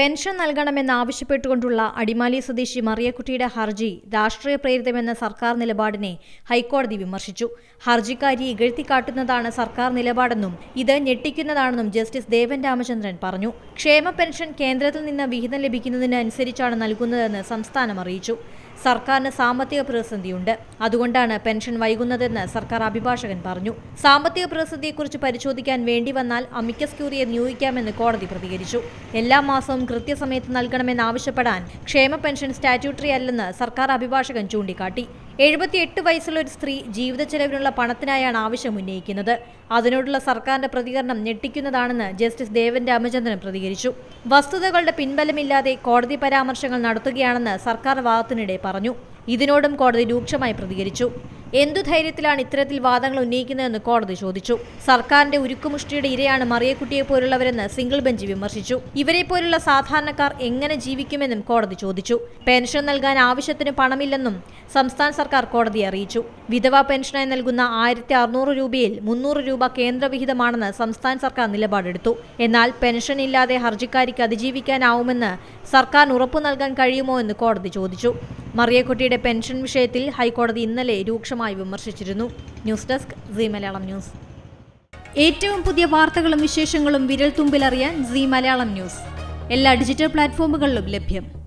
Pension നൽകണമെന്നാവശ്യപ്പെട്ടുകൊണ്ടുള്ള Adimali സ്വദേശി മറിയക്കുട്ടിയുടെ ഹർജി രാഷ്ട്രീയ പ്രേരിതമെന്ന സർക്കാർ നിലപാടിനെ ഹൈക്കോടതി വിമർശിച്ചു. ഹർജിക്കാരി ഇകഴ്ത്തിക്കാട്ടുന്നതാണ് സർക്കാർ നിലപാടെന്നും ഇത് ഞെട്ടിക്കുന്നതാണെന്നും ജസ്റ്റിസ് ദേവൻ രാമചന്ദ്രൻ പറഞ്ഞു. ക്ഷേമ പെൻഷൻ കേന്ദ്രത്തിൽ നിന്ന് വിഹിതം ലഭിക്കുന്നതിന് അനുസരിച്ചാണ് നൽകുന്നതെന്ന് സംസ്ഥാനം അറിയിച്ചു. സർക്കാരിന് സാമ്പത്തിക പ്രതിസന്ധിയുണ്ട്. അതുകൊണ്ടാണ് പെൻഷൻ വൈകുന്നതെന്ന് സർക്കാർ അഭിഭാഷകൻ പറഞ്ഞു. സാമ്പത്തിക പ്രതിസന്ധിയെക്കുറിച്ച് പരിശോധിക്കാൻ വേണ്ടി വന്നാൽ അമിക്കസ് ക്യൂറിയെ നിയോഗിക്കാമെന്ന് കോടതി പ്രതികരിച്ചു. എല്ലാ മാസവും കൃത്യസമയത്ത് നൽകണമെന്നാവശ്യപ്പെടാൻ ക്ഷേമ പെൻഷൻ സ്റ്റാറ്റ്യൂട്ടറി അല്ലെന്ന് സർക്കാർ അഭിഭാഷകൻ ചൂണ്ടിക്കാട്ടി. എഴുപത്തിയെട്ട് വയസ്സുള്ള ഒരു സ്ത്രീ ജീവിത ചെലവിനുള്ള പണത്തിനായാണ് ആവശ്യം ഉന്നയിക്കുന്നത്. അതിനോടുള്ള സർക്കാരിന്റെ പ്രതികരണം ഞെട്ടിക്കുന്നതാണെന്ന് ജസ്റ്റിസ് ദേവൻ രാമചന്ദ്രൻ പ്രതികരിച്ചു. വസ്തുതകളുടെ പിൻബലമില്ലാതെ കോടതി പരാമർശങ്ങൾ നടത്തുകയാണെന്ന് സർക്കാർ വാദത്തിനിടെ പറഞ്ഞു. ഇതിനോടും കോടതി രൂക്ഷമായി പ്രതികരിച്ചു. എന്തു ധൈര്യത്തിലാണ് ഇത്തരത്തിൽ വാദങ്ങൾ ഉന്നയിക്കുന്നതെന്ന് കോടതി ചോദിച്ചു. സർക്കാരിന്റെ ഉരുക്കുമുഷ്ടിയുടെ ഇരയാണ് മറിയക്കുട്ടിയെ പോലുള്ളവരെന്ന് സിംഗിൾ ബെഞ്ച് വിമർശിച്ചു. ഇവരെ പോലുള്ള സാധാരണക്കാർ എങ്ങനെ ജീവിക്കുമെന്നും കോടതി ചോദിച്ചു. പെൻഷൻ നൽകാൻ ആവശ്യത്തിന് പണമില്ലെന്നും സംസ്ഥാന സർക്കാർ കോടതിയെ അറിയിച്ചു. വിധവാ പെൻഷനായി നൽകുന്ന ആയിരത്തി അറുന്നൂറ് രൂപയിൽ മുന്നൂറ് രൂപ കേന്ദ്രവിഹിതമാണെന്ന് സംസ്ഥാന സർക്കാർ നിലപാടെടുത്തു. എന്നാൽ പെൻഷൻ ഇല്ലാതെ ഹർജിക്കാരിക്ക് അതിജീവിക്കാനാവുമെന്ന് സർക്കാർ ഉറപ്പു നൽകാൻ കഴിയുമോ എന്ന് കോടതി ചോദിച്ചു. മറിയക്കുട്ടിയുടെ പെൻഷൻ വിഷയത്തിൽ ഹൈക്കോടതി ഇന്നലെ രൂക്ഷമായി വിമർശിച്ചിരുന്നു. News desk C Malayalam news. ഏറ്റവും പുതിയ വാർത്തകളും വിശേഷങ്ങളും വിരൽ തുമ്പിലറിയാൻ സി മലയാളം ന്യൂസ്. എല്ലാ ഡിജിറ്റൽ പ്ലാറ്റ്ഫോമുകളിലും ലഭ്യം.